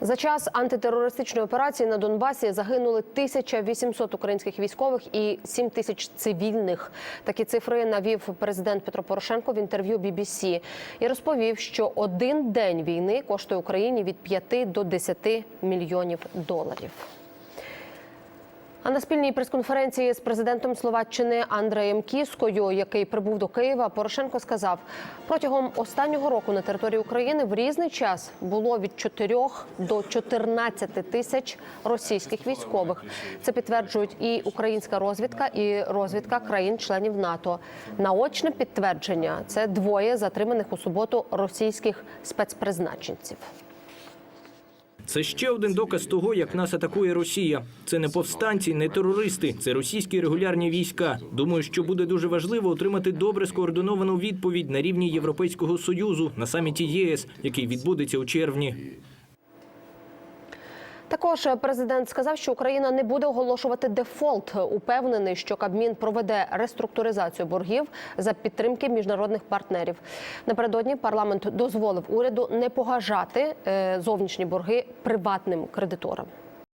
За час антитерористичної операції на Донбасі загинули 1800 українських військових і 7 тисяч цивільних. Такі цифри навів президент Петро Порошенко в інтерв'ю BBC і розповів, що один день війни коштує Україні від 5 до 10 мільйонів доларів. А на спільній прес-конференції з президентом Словаччини Андреєм Кіскою, який прибув до Києва, Порошенко сказав, протягом останнього року на території України в різний час було від 4 до 14 тисяч російських військових. Це підтверджують і українська розвідка, і розвідка країн-членів НАТО. Наочне підтвердження це двоє затриманих у суботу російських спецпризначенців. Це ще один доказ того, як нас атакує Росія. Це не повстанці, не терористи, це російські регулярні війська. Думаю, що буде дуже важливо отримати добре скоординовану відповідь на рівні Європейського союзу на саміті ЄС, який відбудеться у червні. Також президент сказав, що Україна не буде оголошувати дефолт. Упевнений, що Кабмін проведе реструктуризацію боргів за підтримки міжнародних партнерів. Напередодні парламент дозволив уряду не погажати е, зовнішні борги приватним кредиторам.